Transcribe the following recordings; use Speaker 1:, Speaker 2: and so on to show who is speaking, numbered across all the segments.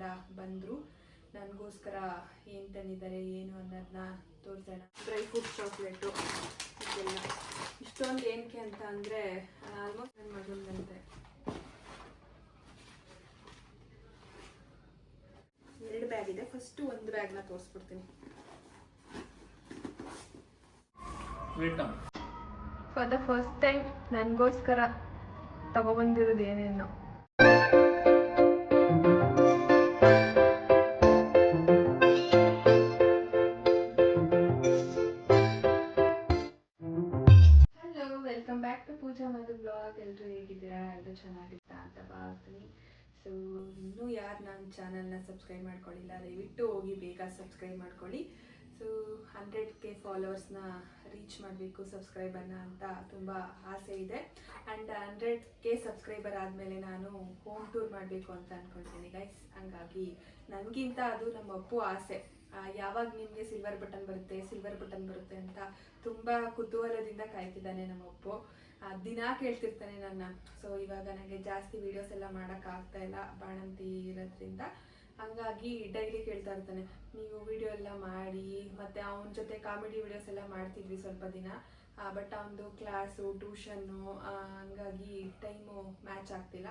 Speaker 1: ಟ್ರಿಪ್ಪಿಂದ ಬಂದರು. ನನಗೋಸ್ಕರ ಏನು ತಂದಿದ್ದಾರೆ ಏನು ಅನ್ನೋದನ್ನ ತೋರಿಸೋಣ. ಡ್ರೈ ಫ್ರೂಟ್ ಚಾಕ್ಲೇಟು ಇದೆಲ್ಲ. ಇಷ್ಟೊಂದು ಏನಕ್ಕೆ ಅಂತ ಅಂದರೆ ಆಲ್ಮೋಸ್ಟ್ ನನ್ನ ಮಗಂದಂತೆ ಎರಡು ಬ್ಯಾಗ್ ಇದೆ. ಫಸ್ಟು ಒಂದು ಬ್ಯಾಗ್ನ ತೋರಿಸ್ಬಿಡ್ತೀನಿ. ಫಾರ್ ದ ಫಸ್ಟ್ ಟೈಮ್ ನನಗೋಸ್ಕರ ತಗೊಬಂದಿರೋದು ಏನೇನು. ಎಲ್ಲರೂ ಚೆನ್ನಾಗಿರ್ತಾ ಅಂತ ಭಾವಿಸ್ತೀನಿ ಸೊ ಇನ್ನೂ ಯಾರು ನನ್ನ ಚಾನಲ್ನ ಸಬ್ಸ್ಕ್ರೈಬ್ ಮಾಡ್ಕೊಳ್ಳಿಲ್ಲ ದಯವಿಟ್ಟು ಹೋಗಿ ಬೇಗ ಸಬ್ಸ್ಕ್ರೈಬ್ ಮಾಡ್ಕೊಳ್ಳಿ ಸೊ ಹಂಡ್ರೆಡ್ ಕೆ ಫಾಲೋವರ್ಸ್ನ ರೀಚ್ ಮಾಡಬೇಕು ಸಬ್ಸ್ಕ್ರೈಬರ್ನ ಅಂತ ತುಂಬ ಆಸೆ ಇದೆ. ಆ್ಯಂಡ್ ಹಂಡ್ರೆಡ್ ಕೆ ಸಬ್ಸ್ಕ್ರೈಬರ್ ಆದಮೇಲೆ ನಾನು ಹೋಮ್ ಟೂರ್ ಮಾಡಬೇಕು ಅಂತ ಅಂದ್ಕೊಳ್ತೀನಿ ಗೈಸ್ ಹಂಗಾಗಿ ನನಗಿಂತ ಅದು ನಮ್ಮ ಅಪ್ಪು ಆಸೆ. ಯಾವಾಗ ನಿಮಗೆ ಸಿಲ್ವರ್ ಬಟನ್ ಬರುತ್ತೆ ಸಿಲ್ವರ್ ಬಟನ್ ಬರುತ್ತೆ ಅಂತ ತುಂಬ ಕುತೂಹಲದಿಂದ ಕಾಯ್ತಿದ್ದಾನೆ ನಮ್ಮ ಅಪ್ಪು. ದಿನಾ ಕೇಳ್ತಿರ್ತಾನೆ ನನ್ನ. ಸೊ ಇವಾಗ ನನಗೆ ಜಾಸ್ತಿ ವಿಡಿಯೋಸ್ ಎಲ್ಲ ಮಾಡೋಕ್ಕಾಗ್ತಾ ಇಲ್ಲ ಬಾಣಂತಿ ಇರೋದ್ರಿಂದ. ಹಂಗಾಗಿ ಡೈಲಿ ಕೇಳ್ತಾ ಇರ್ತಾನೆ. ನೀವು ವಿಡಿಯೋ ಎಲ್ಲ ಮಾಡಿ, ಮತ್ತೆ ಅವನ ಜೊತೆ ಕಾಮಿಡಿ ವಿಡಿಯೋಸ್ ಎಲ್ಲ ಮಾಡ್ತಿದ್ವಿ ಸ್ವಲ್ಪ ದಿನ. ಬಟ್ ಅವನದು ಕ್ಲಾಸು ಟ್ಯೂಷನ್ನು ಹಂಗಾಗಿ ಟೈಮು ಮ್ಯಾಚ್ ಆಗ್ತಿಲ್ಲ.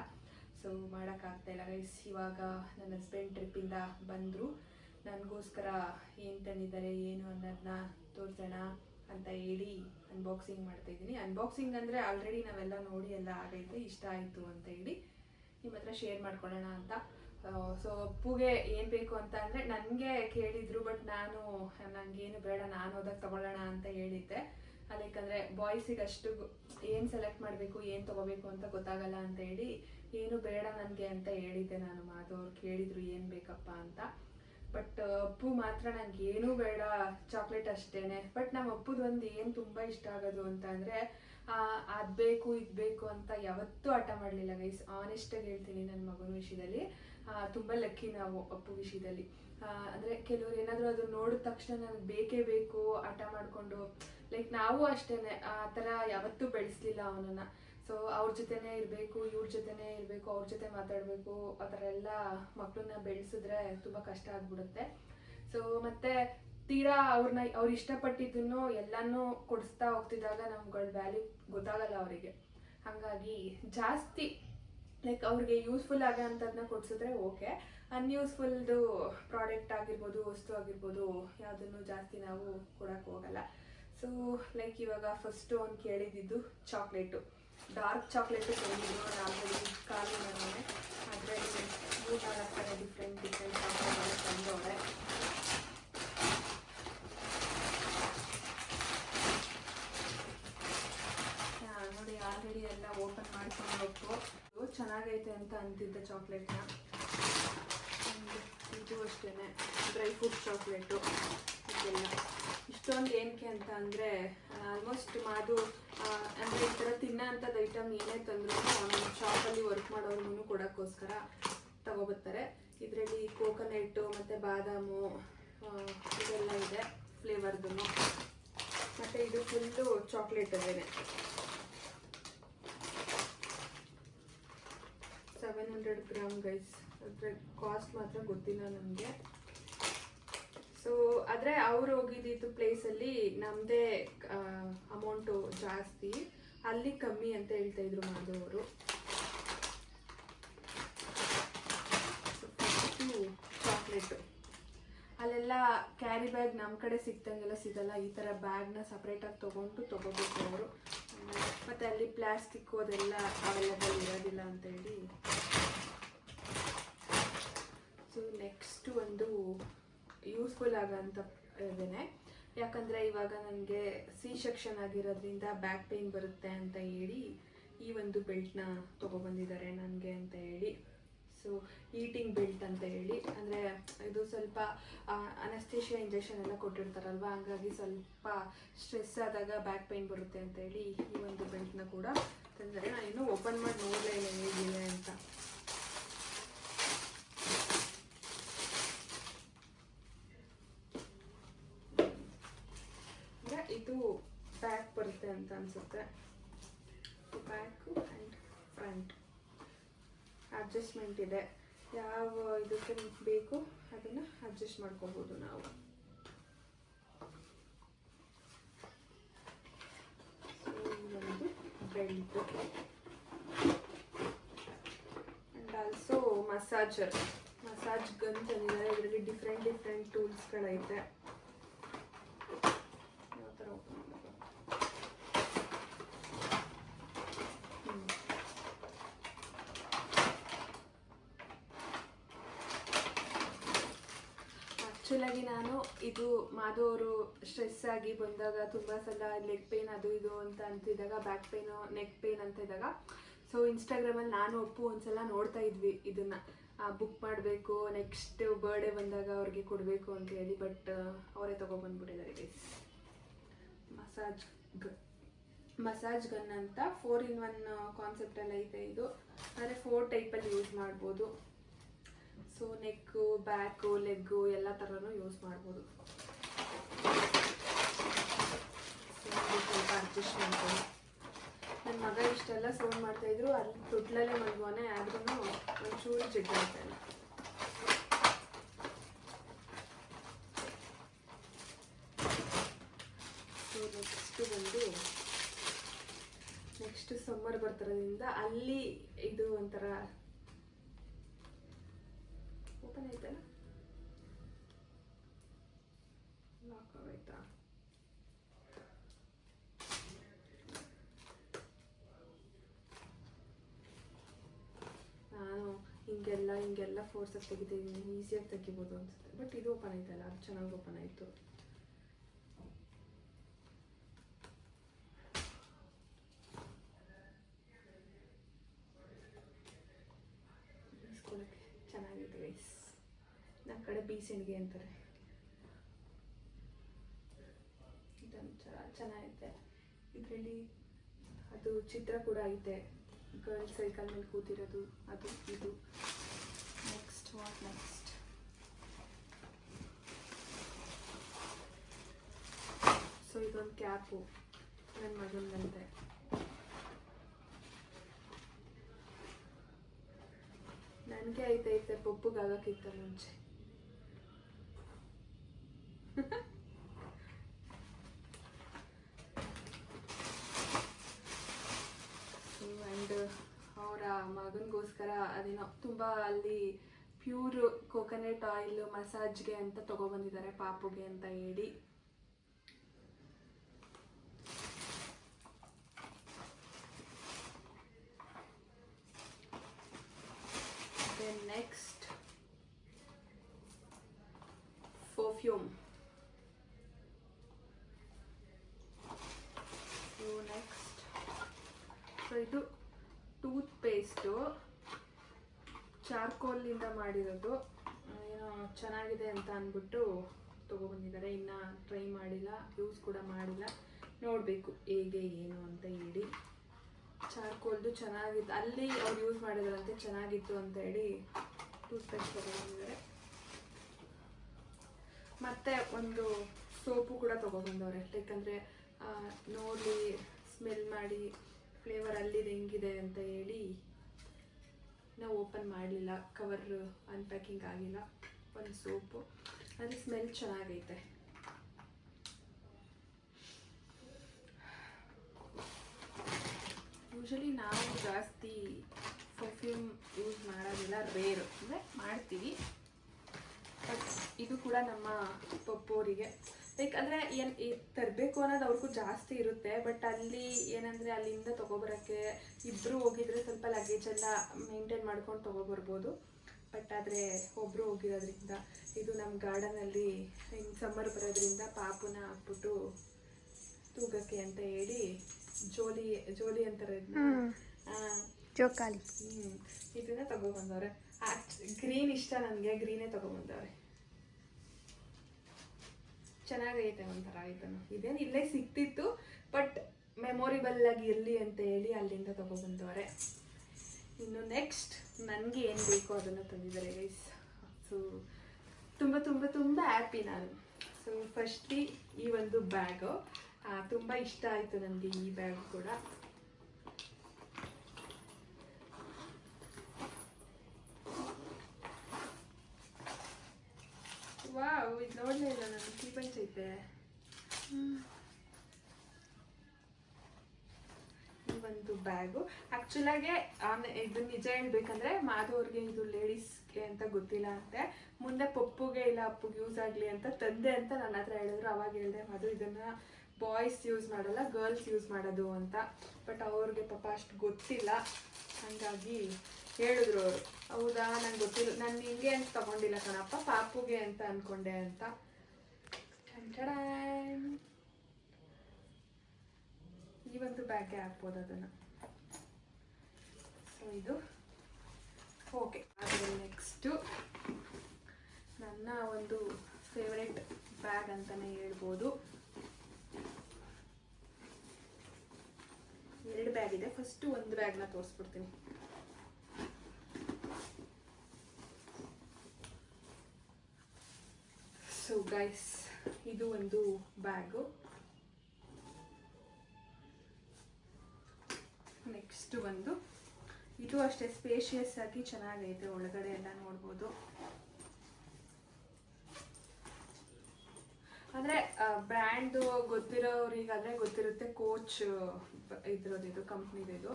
Speaker 1: ಸೊ ಮಾಡೋಕ್ಕಾಗ್ತಾ ಇಲ್ಲ ಗೈಸ್ ಇವಾಗ ನನ್ನ ಹಸ್ಬೆಂಡ್ ಟ್ರಿಪ್ಪಿಂದ ಬಂದರು. ನನಗೋಸ್ಕರ ಏನು ತಂದಿದ್ದಾರೆ, ಏನು ಅನ್ನೋದನ್ನ ತೋರಿಸೋಣ. ಅಂತ ಹೇಳಿ ಅನ್ಬಾಕ್ಸಿಂಗ್ ಮಾಡ್ತಾ ಇದ್ದೀನಿ. ಅನ್ಬಾಕ್ಸಿಂಗ್ ಅಂದರೆ ಆಲ್ರೆಡಿ ನಾವೆಲ್ಲ ನೋಡಿ ಎಲ್ಲ ಆಗೈತೆ, ಇಷ್ಟ ಆಯಿತು ಅಂತ ಹೇಳಿ ನಿಮ್ಮ ಹತ್ರ ಶೇರ್ ಮಾಡ್ಕೊಳ್ಳೋಣ ಅಂತ. ಸೊ ಅಪ್ಪುಗೆ ಏನು ಬೇಕು ಅಂತ ಅಂದರೆ ನನಗೆ ಕೇಳಿದ್ರು ಬಟ್ ನಾನು ನನಗೇನು ಬೇಡ, ನಾನು ಹೋದಾಗ ತಗೊಳ್ಳೋಣ ಅಂತ ಹೇಳಿದ್ದೆ. ಅದಕ್ಕಂದರೆ ಬಾಯ್ಸಿಗೆ ಅಷ್ಟು ಏನು ಸೆಲೆಕ್ಟ್ ಮಾಡಬೇಕು, ಏನು ತೊಗೋಬೇಕು ಅಂತ ಗೊತ್ತಾಗಲ್ಲ ಅಂತ ಹೇಳಿ, ಏನು ಬೇಡ ನನಗೆ ಅಂತ ಹೇಳಿದ್ದೆ ನಾನು ಮಾತು ಅವ್ರು ಕೇಳಿದ್ರು, ಏನು ಬೇಕಪ್ಪ ಅಂತ. ಬಟ್ ಅಪ್ಪು ಮಾತ್ರ ನಂಗೆ ಏನೂ ಬೇಡ ಚಾಕ್ಲೇಟ್ ಅಷ್ಟೇನೆ. ಬಟ್ ನಮ್ಮ ಅಪ್ಪುದು ಒಂದು ಏನು ತುಂಬ ಇಷ್ಟ ಆಗೋದು ಅಂತ ಅಂದರೆ ಅದು ಬೇಕು, ಇದು ಬೇಕು ಅಂತ ಯಾವತ್ತೂ ಆಟ ಮಾಡಲಿಲ್ಲ ಗೈಸ್ ಆನೆಸ್ಟಾಗಿ ಹೇಳ್ತೀನಿ ನನ್ನ ಮಗನ ವಿಷಯದಲ್ಲಿ. ತುಂಬ ಲಕ್ಕಿ ನಾವು ಅಪ್ಪು ವಿಷಯದಲ್ಲಿ. ಅಂದ್ರೆ ಕೆಲವ್ರು ಏನಾದರೂ ಅದು ನೋಡಿದ ತಕ್ಷಣ ನನಗೆ ಬೇಕೇ ಬೇಕು ಆಟ ಮಾಡಿಕೊಂಡು. ಲೈಕ್ ನಾವು ಅಷ್ಟೇ ಆ ಥರ ಯಾವತ್ತೂ ಬೆಳೆಸ್ಲಿಲ್ಲ ಅವನನ್ನ. ಸೊ ಅವ್ರ ಜೊತೆನೇ ಇರಬೇಕು, ಇವ್ರ ಜೊತೆನೇ ಇರಬೇಕು, ಅವ್ರ ಜೊತೆ ಮಾತಾಡಬೇಕು, ಆ ಥರ ಎಲ್ಲ ಮಕ್ಕಳನ್ನ ಬೆಳೆಸಿದ್ರೆ ತುಂಬ ಕಷ್ಟ ಆಗ್ಬಿಡುತ್ತೆ. ಸೊ ಮತ್ತೆ ತೀರಾ ಅವ್ರನ್ನ ಅವ್ರು ಇಷ್ಟಪಟ್ಟಿದ್ದನ್ನು ಎಲ್ಲಾನು ಕೊಡಿಸ್ತಾ ಹೋಗ್ತಿದ್ದಾಗ ನಮ್ಗಳ ವ್ಯಾಲ್ಯೂ ಗೊತ್ತಾಗಲ್ಲ ಅವರಿಗೆ. ಹಾಗಾಗಿ ಜಾಸ್ತಿ ಲೈಕ್ ಅವ್ರಿಗೆ ಯೂಸ್ಫುಲ್ ಆಗೋ ಅಂಥದ್ದನ್ನ ಕೊಡಿಸಿದ್ರೆ ಓಕೆ ಅನ್ಯೂಸ್ಫುಲ್ದು ಪ್ರಾಡಕ್ಟ್ ಆಗಿರ್ಬೋದು, ವಸ್ತು ಆಗಿರ್ಬೋದು, ಯಾವುದನ್ನು ಜಾಸ್ತಿ ನಾವು ಕೊಡಕ್ಕೆ ಹೋಗಲ್ಲ. ಸೊ ಲೈಕ್ ಇವಾಗ ಫಸ್ಟು ಅವ್ನು ಕೇಳಿದ್ದು ಚಾಕ್ಲೇಟು ಡಾರ್ಕ್ ಚಾಕ್ಲೇಟು ತಂದಿದ್ದು ಆಲ್ರೆಡಿ ಕಾಲು ಮಾಡೋನೆ ಅದರಲ್ಲಿ ಊಟ ಹಾಕ್ತಾರೆ ಡಿಫ್ರೆಂಟ್ ಡಿಫ್ರೆಂಟ್ ಚಾಕ್ಲೇಟ್ ತಂದವ್ರೆ. ನೋಡಿ ಆಲ್ರೆಡಿ ಎಲ್ಲ ಓಪನ್ ಮಾಡ್ಕೊಂಡು ಚೆನ್ನಾಗೈತೆ ಅಂತ ಅಂತಿದ್ದ ಚಾಕ್ಲೇಟ್ನ. ಇದು ಅಷ್ಟೇ ಡ್ರೈ ಫ್ರೂಟ್ ಚಾಕ್ಲೇಟು. ಇಷ್ಟೊಂದು ಏನಕ್ಕೆ ಅಂತ ಅಂದರೆ ಆಲ್ಮೋಸ್ಟ್ ಮಾದು ಅಂದರೆ ಈ ಥರ ತಿನ್ನೋಂಥದ್ದು ಐಟಮ್ ಏನೇ ತಂದ್ರೂ ಶಾಪಲ್ಲಿ ವರ್ಕ್ ಮಾಡೋರ್ಗು ಕೊಡೋಕ್ಕೋಸ್ಕರ ತಗೊಬರ್ತಾರೆ. ಇದರಲ್ಲಿ ಕೋಕೋನಟ್ಟು ಮತ್ತು ಬಾದಾಮು ಇದೆಲ್ಲ ಇದೆ ಫ್ಲೇವರ್ದು ಮತ್ತು ಇದು ಫುಲ್ಲು ಚಾಕ್ಲೇಟ್ ಅದೇನೆ ಸೆವೆನ್ ಹಂಡ್ರೆಡ್ ಗ್ರಾಮ್ ಗೈಸ್ ಅದ್ರ ಕಾಸ್ಟ್ ಮಾತ್ರ ಗೊತ್ತಿಲ್ಲ ನನಗೆ ಸೊ ಆದರೆ ಅವ್ರು ಹೋಗಿದ್ದಿದ್ದು ಪ್ಲೇಸಲ್ಲಿ ನಮ್ಮದೇ ಅಮೌಂಟು ಜಾಸ್ತಿ. ಅಲ್ಲಿ ಕಮ್ಮಿ ಅಂತ ಹೇಳ್ತಾ ಇದ್ರು ಮಾಧವರು ಚಾಕ್ಲೇಟು ಅಲ್ಲೆಲ್ಲ ಕ್ಯಾರಿ ಬ್ಯಾಗ್ ನಮ್ಮ ಕಡೆ ಸಿಕ್ತಂಗೆಲ್ಲ ಸಿಗಲ್ಲ. ಈ ಥರ ಬ್ಯಾಗ್ನ ಸಪ್ರೇಟಾಗಿ ತೊಗೊಂಡು ತೊಗೋಬೇಕು ಅವರು. ಮತ್ತು ಅಲ್ಲಿ ಪ್ಲಾಸ್ಟಿಕ್ಕು ಅದೆಲ್ಲ ಅವೈಲೇಬಲ್ ಇರೋದಿಲ್ಲ ಅಂತ ಹೇಳಿ. ಸೊ ನೆಕ್ಸ್ಟ್ ಒಂದು ಯೂಸ್ಫುಲ್ ಆಗೋಂಥ ಇದೇನೆ ಯಾಕಂದರೆ ಇವಾಗ ನನಗೆ ಸಿ ಸೆಕ್ಷನ್ ಆಗಿರೋದ್ರಿಂದ ಬ್ಯಾಕ್ ಪೇನ್ ಬರುತ್ತೆ ಅಂತ ಹೇಳಿ ಈ ಒಂದು ಬೆಲ್ಟ್ನ ತೊಗೊಬಂದಿದ್ದಾರೆ ನನಗೆ ಅಂತ ಹೇಳಿ. ಸೊ ಈಟಿಂಗ್ ಬೆಲ್ಟ್ ಅಂತ ಹೇಳಿ. ಅಂದರೆ ಇದು ಸ್ವಲ್ಪ ಅನಸ್ತೇಷಿಯಾ ಇಂಜೆಕ್ಷನ್ ಎಲ್ಲ ಕೊಟ್ಟಿರ್ತಾರಲ್ವ? ಹಂಗಾಗಿ ಸ್ವಲ್ಪ ಸ್ಟ್ರೆಸ್ ಆದಾಗ ಬ್ಯಾಕ್ ಪೇನ್ ಬರುತ್ತೆ ಅಂತ ಹೇಳಿ ಈ ಒಂದು ಬೆಲ್ಟ್ನ ಕೂಡ ತಂದರೆ ನಾನು ಇನ್ನೂ ಓಪನ್ ಮಾಡಿ ನೋಡಲೇ ಇಲ್ಲ ಹೇಗಿದೆ ಅಂತ ಅಂದ್ರೆ ಇದು ಬ್ಯಾಕ್ ಬರುತ್ತೆ ಅಂತ ಅನ್ಸುತ್ತೆ. ಬ್ಯಾಕು ಆ್ಯಂಡ್ ಫ್ರಂಟ್ ಅಡ್ಜಸ್ಟ್ಮೆಂಟ್ ಇದೆ. ಯಾವ ಇದಕ್ಕೆ ಬೇಕು ಅದನ್ನು ಅಡ್ಜಸ್ಟ್ ಮಾಡ್ಕೋಬೋದು ನಾವು. ಒಂದು belt and also massager massage gun ತಂದಿದ್ದಾರೆ ಇದರಲ್ಲಿ ಡಿಫ್ರೆಂಟ್ ಡಿಫ್ರೆಂಟ್ ಟೂಲ್ಸ್ಗಳೈತೆ ಯಾವ ಥರ ಓಪನ್ ಮಾಡೋದು ಹ್ಮ್. ಆ್ಯಕ್ಚುಲಾಗಿ ನಾನು ಇದು ಮಾಧು ಅವರು ಸ್ಟ್ರೆಸ್ ಆಗಿ ಬಂದಾಗ ತುಂಬ ಸಲ ಲೆಗ್ ಪೇನ್ ಅದು ಇದು ಅಂತ ಅಂತಿದ್ದಾಗ ಬ್ಯಾಕ್ ಪೇನು ನೆಕ್ ಪೇನ್ ಅಂತ ಇದ್ದಾಗ. ಸೊ ಇನ್ಸ್ಟಾಗ್ರಾಮಲ್ಲಿ ನಾನು ಒಪ್ಪು ಒಂದ್ಸಲ ನೋಡ್ತಾ ಇದ್ವಿ ಇದನ್ನ. ಬುಕ್ ಮಾಡಬೇಕು ನೆಕ್ಸ್ಟ್ ಬರ್ಡೇ ಬಂದಾಗ ಅವ್ರಿಗೆ ಕೊಡಬೇಕು ಅಂತ ಹೇಳಿ ಬಟ್ ಅವರೇ ತೊಗೊಬಂದ್ಬಿಟ್ಟಿದ್ದಾರೆ ಗೈಸ್ ಮಸಾಜ್ ಗ ಮಸಾಜ್ ಗನ್ ಅಂತ ಫೋರ್ ಇನ್ ಒನ್ ಕಾನ್ಸೆಪ್ಟಲ್ಲಿ ಐತೆ ಇದು. ಅಂದರೆ ಫೋರ್ ಟೈಪಲ್ಲಿ ಯೂಸ್ ಮಾಡ್ಬೋದು. ಸೊ ನೆಕ್ಕು ಬ್ಯಾಕು ಲೆಗ್ಗು ಎಲ್ಲ ಥರನೂ ಯೂಸ್ ಮಾಡ್ಬೋದು. ಸ್ವಲ್ಪ ಅಡ್ಜಸ್ಟ್ ಮಾಡ್ಕೊಂಡು ನನ್ನ ಮಗ ಇಷ್ಟೆಲ್ಲ ಸೋನ್ ಮಾಡ್ತಾ ಇದ್ರು, ಅಲ್ಲಿ ತೊಟ್ಲಲ್ಲೇ ಮಲ್ಗೋನೆ ಆದ್ರೂ ಒಂಚೂರು ಜಿಡ್ಡಾಗ್ತಾ ಇಲ್ಲ. ಸೊ ನೆಕ್ಸ್ಟ್ ಬಂದು ನೆಕ್ಸ್ಟ್ ಸಮ್ಮರ್ ಬರ್ತಿರೋದ್ರಿಂದ ಅಲ್ಲಿ ಇದು ಒಂಥರ ಓಪನ್ ಆಯ್ತಲ್ಲ ನಾನು ಹಿಂಗೆಲ್ಲ ಹಿಂಗೆಲ್ಲ ಫೋರ್ಸಸ್ ತೆಗಿತಿದ್ದೀನಿ ಈಸಿಯಾಗಿ ತೆಗಿಬೋದು ಅನ್ಸುತ್ತೆ. ಬಟ್ ಇದು ಓಪನ್ ಆಯ್ತಲ್ಲ ಅದು ಚೆನ್ನಾಗಿ ಓಪನ್ ಆಯಿತು. ಚೆನ್ನಾಗಿದೆ ವೈಸ್ ನಮ್ಮ ಕಡೆ ಬೀಸಣಿಗೆ ಅಂತಾರೆ. ಚೆನ್ನಾಗೈತೆ ಇದರಲ್ಲಿ ಅದು ಚಿತ್ರ ಕೂಡ ಐತೆ. ಗರ್ಲ್ ಸೈಕಲ್ ಮೇಲೆ ಕೂತಿರೋದು, ಅದು, ಇದು. ನೆಕ್ಸ್ಟ್ ವಾಟ್ ನೆಕ್ಸ್ಟ್ ಸೊ ಇದೊಂದು ಕ್ಯಾಪು. ನನ್ನ ಮಗನಂತೆ ನನಗೆ ಐತೈತೆ, ಪಪ್ಪುಗಾಗಕ್ಕಿಂತ ಮುಂಚೆ ಆ್ಯಂಡ್ ಅವರ ಮಗನಿಗೋಸ್ಕರ ಅದೇನೋ ತುಂಬ ಅಲ್ಲಿ ಪ್ಯೂರ್ ಕೋಕೋನಟ್ ಆಯಿಲ್ ಮಸಾಜ್ಗೆ ಅಂತ ತಗೊಬಂದಿದ್ದಾರೆ ಪಾಪುಗೆ ಅಂತ ಹೇಳಿ. ನೆಕ್ಸ್ಟ್ ಪರ್ಫ್ಯೂಮ್ ನೆಕ್ಸ್ಟ್ ಸೊ ಇದು ಟೂತ್ ಪೇಸ್ಟು ಚಾರ್ಕೋಲಿಂದ ಮಾಡಿರೋದು. ಏನೋ ಚೆನ್ನಾಗಿದೆ ಅಂತ ಅಂದ್ಬಿಟ್ಟು ತೊಗೊಬಂದಿದ್ದಾರೆ. ಇನ್ನು ಟ್ರೈ ಮಾಡಿಲ್ಲ, ಯೂಸ್ ಕೂಡ ಮಾಡಿಲ್ಲ. ನೋಡಬೇಕು ಹೇಗೆ, ಏನು ಅಂತ ಹೇಳಿ. ಚಾರ್ಕೋಲ್ದು ಚೆನ್ನಾಗಿತ್ತು. ಅಲ್ಲಿ ಅವ್ರು ಯೂಸ್ ಮಾಡಿದ್ರಂತೆ, ಚೆನ್ನಾಗಿತ್ತು ಅಂತ ಹೇಳಿ ಟೂತ್ ಪೇಸ್ಟ್ ತೊಗೊಬಂದಿದ್ದಾರೆ. ಮತ್ತೆ ಒಂದು ಸೋಪು ಕೂಡ ತೊಗೊಬಂದವ್ರೆ. ಯಾಕಂದರೆ ನೋಡಿ, ಸ್ಮೆಲ್ ಮಾಡಿ ಫ್ಲೇವರ್ ಅಲ್ಲಿದು ಹೆಂಗಿದೆ ಅಂತ ಹೇಳಿ ನಾವು ಓಪನ್ ಮಾಡಲಿಲ್ಲ ಕವರ್ ಅನ್ಪ್ಯಾಕಿಂಗ್ ಆಗಿಲ್ಲ, ಒಂದು ಸೋಪು ಅದು ಸ್ಮೆಲ್ ಚೆನ್ನಾಗೈತೆ. ಯೂಶಲಿ ನಾವು ಜಾಸ್ತಿ ಪರ್ಫ್ಯೂಮ್ ಯೂಸ್ ಮಾಡೋದಿಲ್ಲ ರೇರು ಅಂದರೆ ಮಾಡ್ತೀವಿ. ಬಟ್ ಇದು ಕೂಡ ನಮ್ಮ ಪಪ್ಪೋರಿಗೆ. ಲೈಕ್ ಅಂದರೆ ಏನು ತರಬೇಕು ಅನ್ನೋದು ಅವ್ರಿಗೂ ಜಾಸ್ತಿ ಇರುತ್ತೆ ಬಟ್ ಅಲ್ಲಿ ಏನಂದರೆ ಅಲ್ಲಿಂದ ತೊಗೊಬರೋಕ್ಕೆ ಇಬ್ರು ಹೋಗಿದ್ರೆ ಸ್ವಲ್ಪ ಲಗೇಜ್ ಎಲ್ಲ ಮೇಂಟೈನ್ ಮಾಡ್ಕೊಂಡು ತೊಗೊಬರ್ಬೋದು. ಬಟ್ ಆದರೆ ಒಬ್ಬರು ಹೋಗಿರೋದ್ರಿಂದ ಇದು ನಮ್ಮ ಗಾರ್ಡನಲ್ಲಿ ಹಿಂಗೆ ಸಮ್ಮರ್ ಬರೋದ್ರಿಂದ ಪಾಪುನ ಹಾಕ್ಬಿಟ್ಟು ತೂಗಕ್ಕೆ ಅಂತ ಹೇಳಿ ಜೋಲಿ ಜೋಲಿ ಅಂತಾರೆ
Speaker 2: ಜೋಕಾಲಿ.
Speaker 1: ಹ್ಮ್. ಇದನ್ನ ತಗೊಬಂದವ್ರೆ. ಗ್ರೀನ್ ಇಷ್ಟ ನನಗೆ ಗ್ರೀನೇ ತಗೊಬಂದವ್ರೆ. ಚೆನ್ನಾಗೈತೆ ಒಂಥರ ಇದನ್ನು. ಇದೇನು ಇಲ್ಲೇ ಸಿಕ್ತಿತ್ತು ಬಟ್ ಮೆಮೊರಿಬಲ್ ಆಗಿ ಇರಲಿ ಅಂತ ಹೇಳಿ ಅಲ್ಲಿಂದ ತಗೊಬಂದವರೆ. ಇನ್ನು ನೆಕ್ಸ್ಟ್ ನನಗೆ ಏನು ಬೇಕೋ ಅದನ್ನು ತಂದಿದ್ದಾರೆ ಗೈಸ್ ಸೊ ತುಂಬ ತುಂಬ ತುಂಬ ಹ್ಯಾಪಿ ನಾನು. ಸೊ ಫಸ್ಟ್ಲಿ ಈ ಒಂದು ಬ್ಯಾಗು ತುಂಬ ಇಷ್ಟ ಆಯಿತು ನನಗೆ ಈ ಬ್ಯಾಗ್ ಕೂಡ. ವಾವ್ ಇದು ನೋಡಲೇ ಇಲ್ಲ ನಾನು ಕೀ ಪಂಚ್ ಐತೆ ಒಂದು ಬ್ಯಾಗು ಆ್ಯಕ್ಚುಲಾಗೆ ಇದು ನಿಜ ಹೇಳ್ಬೇಕಂದ್ರೆ, ಮಾಧವ್ರಿಗೆ ಇದು ಲೇಡೀಸ್ಗೆ ಅಂತ ಗೊತ್ತಿಲ್ಲ ಅಂತೆ. ಮುಂದೆ ಪಪ್ಪುಗೆ ಇಲ್ಲ, ಅಪ್ಪುಗೆ ಯೂಸ್ ಆಗಲಿ ಅಂತ ತಂದೆ ಅಂತ ನನ್ನ ಹತ್ರ ಹೇಳಿದ್ರು. ಅವಾಗ ಹೇಳಿದೆ, ಮಾಧು, ಇದನ್ನು ಬಾಯ್ಸ್ ಯೂಸ್ ಮಾಡಲ್ಲ ಗರ್ಲ್ಸ್ ಯೂಸ್ ಮಾಡೋದು ಅಂತ. ಬಟ್ ಅವ್ರಿಗೆ ಪಾಪ ಅಷ್ಟು ಗೊತ್ತಿಲ್ಲ. ಹಾಗಾಗಿ ಹೇಳಿದ್ರು ಅವರು. ಹೌದಾ? ನಂಗೆ ಗೊತ್ತಿಲ್ಲ. ನಾನು ನಿಂಗೆ ಅಂತ ತಗೊಂಡಿಲ್ಲ ಕಣಪ್ಪ. ಪಾಪುಗೆ ಅಂತ ಅನ್ಕೊಂಡೆ ಅಂತ. ಈ ಒಂದು ಬ್ಯಾಗ್ಗೆ ಹಾಕ್ಬೋದು ಅದನ್ನು. ಸೊ ಇದು. ಓಕೆ ಆಮೇಲೆ ನೆಕ್ಸ್ಟು ನನ್ನ ಒಂದು ಫೇವ್ರೆಟ್ ಬ್ಯಾಗ್ ಅಂತಲೇ ಹೇಳ್ಬೋದು. ಎರಡು ಬ್ಯಾಗ್ ಇದೆ. ಫಸ್ಟು ಒಂದು ಬ್ಯಾಗ್ನ ತೋರಿಸ್ಬಿಡ್ತೀನಿ. ಸೊ ಗೈಸ್ ಇದು ಒಂದು ಬ್ಯಾಗು. ನೆಕ್ಸ್ಟ್ ಒಂದು. ಇದು ಅಷ್ಟೇ ಸ್ಪೇಷಿಯಸ್ ಆಗಿ ಚೆನ್ನಾಗೈತೆ, ಒಳಗಡೆ ಎಲ್ಲ ನೋಡ್ಬೋದು. ಅಂದ್ರೆ ಬ್ರ್ಯಾಂಡು ಗೊತ್ತಿರೋರಿಗಾದ್ರೆ ಗೊತ್ತಿರುತ್ತೆ ಕೋಚ್ ಇದ್ರದ್ದು ಇದು ಕಂಪ್ನಿದು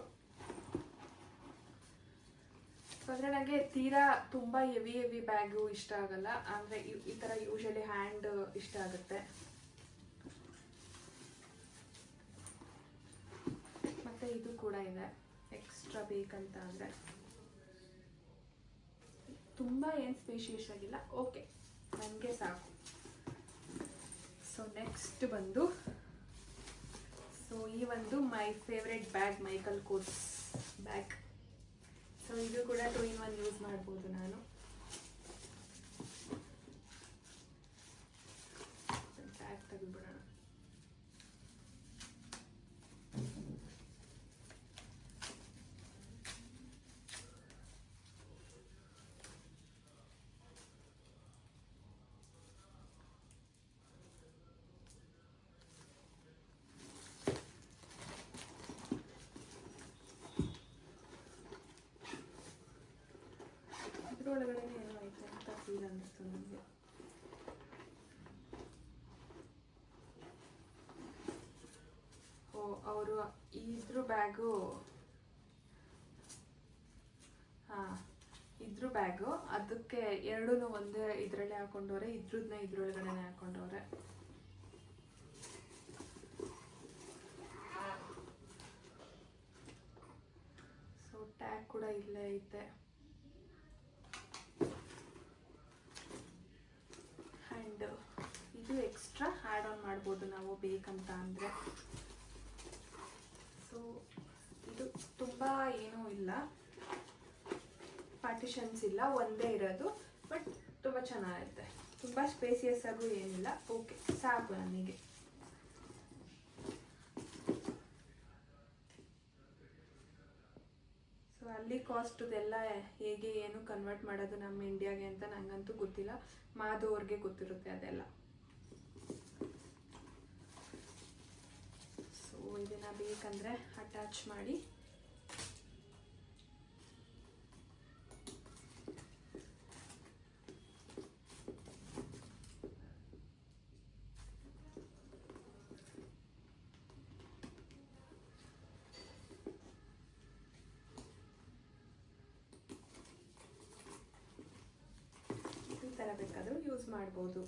Speaker 1: ಅಂದ್ರೆ ನನಗೆ ತೀರಾ ತುಂಬ ಹೆವಿ ಹೆವಿ ಬ್ಯಾಗು ಇಷ್ಟ ಆಗಲ್ಲ. ಅಂದರೆ ಈ ಥರ ಯೂಶಲಿ ಹ್ಯಾಂಡ್ ಇಷ್ಟ ಆಗುತ್ತೆ. ಮತ್ತು ಇದು ಕೂಡ ಇದೆ. ಎಕ್ಸ್ಟ್ರಾ ಬೇಕಂತ ಅಂದರೆ. ತುಂಬ ಏನು ಸ್ಪೇಷಿಯಸ್ ಆಗಿಲ್ಲ. ಓಕೆ ನನಗೆ ಸಾಕು. ಸೊ ನೆಕ್ಸ್ಟ್ ಬಂದು. ಸೊ ಈ ಒಂದು my favourite bag Michael Kors bag so ಇದು ಕೂಡ ಟೂ ಇನ್ ಒನ್ ಯೂಸ್ ಮಾಡ್ಬೋದು ನಾನು. ಬ್ಯಾಗ್ ತೆಗೆದ್ಬಿಡೋಣ ಇದ್ರೊಳಗಡೆ ಏನೋ ಅನ್ನಿಸ್ತು ನನಗೆ ಓ, ಅವರು ಇದ್ರ ಬ್ಯಾಗು. ಹಾಂ, ಇದ್ರ ಬ್ಯಾಗು. ಅದಕ್ಕೆ ಎರಡೂ ಒಂದೇ ಇದರಲ್ಲೇ ಹಾಕೊಂಡವ್ರೆ, ಇದ್ರದ್ನ ಇದ್ರೊಳಗಡೆನೆ ಹಾಕೊಂಡವ್ರೆ. ಸೊ ಟ್ಯಾಗ್ ಕೂಡ ಇಲ್ಲೇ ಐತೆ. ಆ್ಯಂಡ್ ಇದು ಎಕ್ಸ್ಟ್ರಾ ಆ್ಯಡ್ ಆನ್ ಮಾಡ್ಬೋದು ನಾವು ಬೇಕಂತ ಅಂದರೆ. ಸೊ ಇದು ತುಂಬ ಏನೂ ಇಲ್ಲ. ಪಾರ್ಟಿಷನ್ಸ್ ಇಲ್ಲ, ಒಂದೇ ಇರೋದು ಬಟ್ ತುಂಬ ಚೆನ್ನಾಗಿರುತ್ತೆ. ತುಂಬ ಸ್ಪೇಸಿಯಸ್ ಆಗೂ ಏನಿಲ್ಲ. ಓಕೆ ಸಾಕು ನನಗೆ ಸೊ ಅಲ್ಲಿ ಕಾಸ್ಟ್ದೆಲ್ಲ ಹೇಗೆ ಏನು ಕನ್ವರ್ಟ್ ಮಾಡೋದು ನಮ್ಮ ಇಂಡಿಯಾಗೆ ಅಂತ ನನಗಂತೂ ಗೊತ್ತಿಲ್ಲ. ಮಾಧು ಅವ್ರಿಗೆ ಗೊತ್ತಿರುತ್ತೆ ಅದೆಲ್ಲ. ಸೊ ಇದನ್ನ ಬೇಕಂದ್ರೆ ಅಟ್ಯಾಚ್ ಮಾಡಿ. ಬೇಕಾದರೂ ಯೂಸ್ ಮಾಡ್ಬೋದು.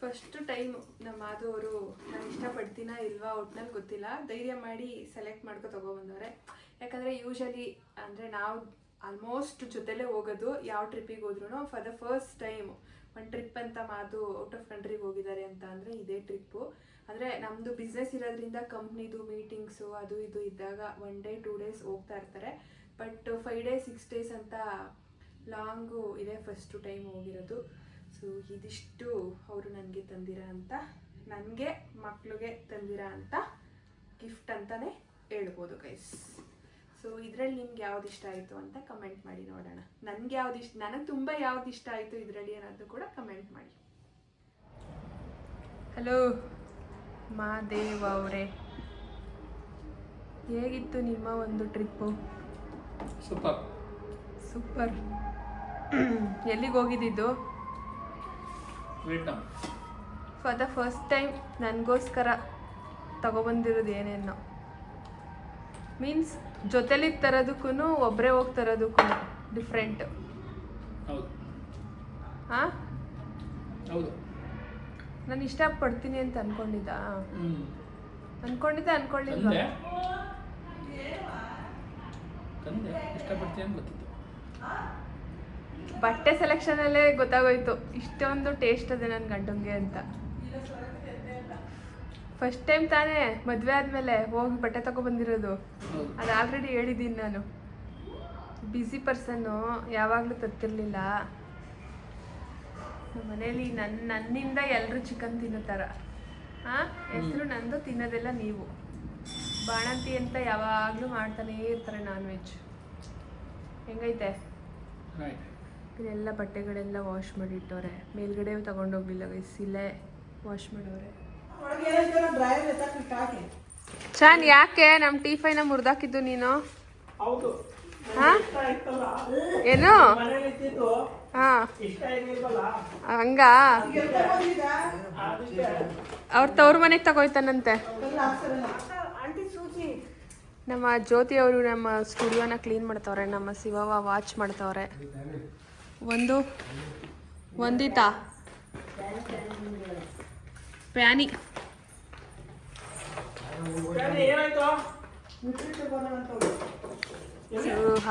Speaker 1: ಫಸ್ಟ್ ಟೈಮ್ ನಮ್ಮ ಮಾಧವರು ನಾನು ಇಷ್ಟಪಡ್ತೀನ ಇಲ್ವಾ ಒಟ್ನಲ್ಲಿ ಗೊತ್ತಿಲ್ಲ. ಧೈರ್ಯ ಮಾಡಿ ಸೆಲೆಕ್ಟ್ ಮಾಡ್ಕೊ ತೊಗೊಬಂದವ್ರೆ ಯಾಕಂದರೆ ಯೂಶಲಿ ಅಂದರೆ ನಾವು ಆಲ್ಮೋಸ್ಟ್ ಜೊತೆಲೇ ಹೋಗೋದು ಯಾವ ಟ್ರಿಪ್ಪಿಗೆ ಹೋದ್ರೂ ಫಾರ್ ದ ಫಸ್ಟ್ ಟೈಮ್ ಒಂದು ಟ್ರಿಪ್ ಅಂತ ಮಾತು ಔಟ್ ಆಫ್ ಕಂಟ್ರಿಗೆ ಹೋಗಿದ್ದಾರೆ ಅಂತ ಅಂದರೆ ಇದೇ ಟ್ರಿಪ್ಪು ಅಂದರೆ ನಮ್ಮದು ಬಿಸ್ನೆಸ್ ಇರೋದ್ರಿಂದ ಕಂಪ್ನಿದು ಮೀಟಿಂಗ್ಸು ಅದು ಇದು ಇದ್ದಾಗ ಒನ್ ಡೇ ಟೂ ಡೇಸ್ ಹೋಗ್ತಾ ಇರ್ತಾರೆ. But five days six days ಅಂತ ಲಾಂಗು ಇದೆ ಫಸ್ಟು ಟೈಮ್ ಹೋಗಿರೋದು. ಸೊ ಇದಿಷ್ಟು ಅವರು ನನಗೆ ತಂದಿರ ಅಂತ, ನನಗೆ ಮಕ್ಕಳಿಗೆ ತಂದಿರ ಅಂತ ಗಿಫ್ಟ್ ಅಂತಲೇ ಹೇಳ್ಬೋದು ಗೈಸ್ ಸೊ ಇದರಲ್ಲಿ ನಿಮ್ಗೆ ಯಾವ್ದು ಇಷ್ಟ ಆಯಿತು ಅಂತ ಕಮೆಂಟ್ ಮಾಡಿ ನೋಡೋಣ. ನನಗೆ ಯಾವ್ದು ಇಷ್ಟ, ನನಗೆ ತುಂಬ ಯಾವ್ದು ಇಷ್ಟ ಆಯಿತು ಇದರಲ್ಲಿ ಏನಾದರೂ ಕೂಡ ಕಮೆಂಟ್ ಮಾಡಿ. ಹಲೋ ಮಾದೇವ್ ಅವರೇ. ಹೇಗಿತ್ತು ನಿಮ್ಮ ಒಂದು ಟ್ರಿಪ್ಪು
Speaker 3: ಸೂಪರ್.
Speaker 1: ಸೂಪರ್. ಎಲ್ಲಿಗೆ ಹೋಗಿದ್ದಿದ್ದು?
Speaker 3: Vietnam
Speaker 1: for the first time ನನಗೋಸ್ಕರ ತಗೊಬಂದಿರೋದು ಏನೇನೋ. ಮೀನ್ಸ್ ಜೊತೆಲಿ ತರೋದಕ್ಕೂ ಒಬ್ಬರೇ ಹೋಗಿ ತರೋದಕ್ಕೂ ಡಿಫ್ರೆಂಟ್
Speaker 3: ಹೌದು.
Speaker 1: ಹಾಂ
Speaker 3: ಹೌದು.
Speaker 1: ನಾನು ಇಷ್ಟಪಡ್ತೀನಿ ಅಂತ ಅನ್ಕೊಂಡಿದ್ದ. ಅನ್ಕೊಂಡಿದ್ದೆ ಅನ್ಕೊಳ್ಳಿಲ್ವಾ
Speaker 3: ತಂದೆ ಇಷ್ಟಪಡ್ತೀಯ ಅಂತ ಗೊತ್ತಿತ್ತು.
Speaker 1: ಬಟ್ಟೆ ಸೆಲೆಕ್ಷನಲ್ಲೇ ಗೊತ್ತಾಗೋಯ್ತು. ಇಷ್ಟೊಂದು ಟೇಸ್ಟ್ ಅದೇ ನನ್ನ ಗಂಡಂಗೆ ಅಂತ. ಫಸ್ಟ್ ಟೈಮ್ ತಾನೇ ಮದುವೆ ಆದಮೇಲೆ ಹೋಗಿ ಬಟ್ಟೆ ತಗೊ
Speaker 3: ಬಂದಿರೋದು.
Speaker 1: ಅದು ಆಲ್ರೆಡಿ ಹೇಳಿದ್ದೀನಿ ನಾನು. ಬ್ಯುಸಿ ಪರ್ಸನ್ನು ಯಾವಾಗಲೂ ತತ್ತಿರಲಿಲ್ಲ. ನಮ್ಮ ಮನೇಲಿ ನನ್ನ ನನ್ನಿಂದ ಎಲ್ಲರೂ ಚಿಕನ್ ತಿನ್ನೋ ಥರ ಹಾಂ ಹೆಸರು ನಂದು ತಿನ್ನೋದೆಲ್ಲ ನೀವು. ಬಾಣಂತಿ ಅಂತ ಯಾವಾಗಲೂ ಮಾಡ್ತಾನೇ ಇರ್ತಾರೆ ನಾನ್ ವೆಜ್ ಹೆಂಗೈತೆ ಇಲ್ಲೆಲ್ಲ ಬಟ್ಟೆಗಳೆಲ್ಲ ವಾಶ್ ಮಾಡಿ ಇಟ್ಟವ್ರೆ ಮೇಲ್ಗಡೆ ತಗೊಂಡೋಗ್ಲಿಲ್ಲ ಗೈಸ್ ಇಲ್ಲೇ ವಾಶ್ ಮಾಡವ್ರೆ. ಚಾನ್ ಯಾಕೆ? ನಮ್ಮ ಟೀ ಫೈನ ಮುರಿದಾಕಿದ್ದು ನೀನು?
Speaker 4: ಹೌದು.
Speaker 1: ಹಾ? ಏನು? ಹಂಗ? ಅವ್ರ ತವ್ರ ಮನೆಗೆ ತಗೋಯ್ತಾನಂತೆ. ನಮ್ಮ ಜ್ಯೋತಿ ಅವರು ನಮ್ಮ ಸ್ಟುಡಿಯೋನ ಕ್ಲೀನ್ ಮಾಡ್ತವ್ರೆ, ನಮ್ಮ ಶಿವವ ವಾಚ್ ಮಾಡ್ತವ್ರೆ. ಒಂದು, ವಂದಿತ. ಪ್ಯಾನಿ.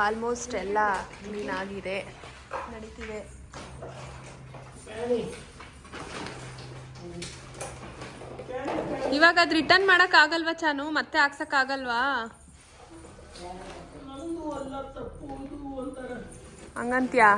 Speaker 1: ಆಲ್ಮೋಸ್ಟ್ ಎಲ್ಲ ಕ್ಲೀನ್ ಆಗಿದೆ. ನಡೀತಿದೆ. ಇವಾಗ ಅದು ರಿಟರ್ನ್ ಮಾಡಕ್ ಆಗಲ್ವಾ ಚಾನು? ಮತ್ತೆ ಹಾಕ್ಸಕ್ ಆಗಲ್ವಾ
Speaker 4: ನಂದು ಅಲ್ಲ ತಪ್ಪು ಇದು ಅಂತಾರೆ
Speaker 1: ಹಂಗಂತ್ಯಾ?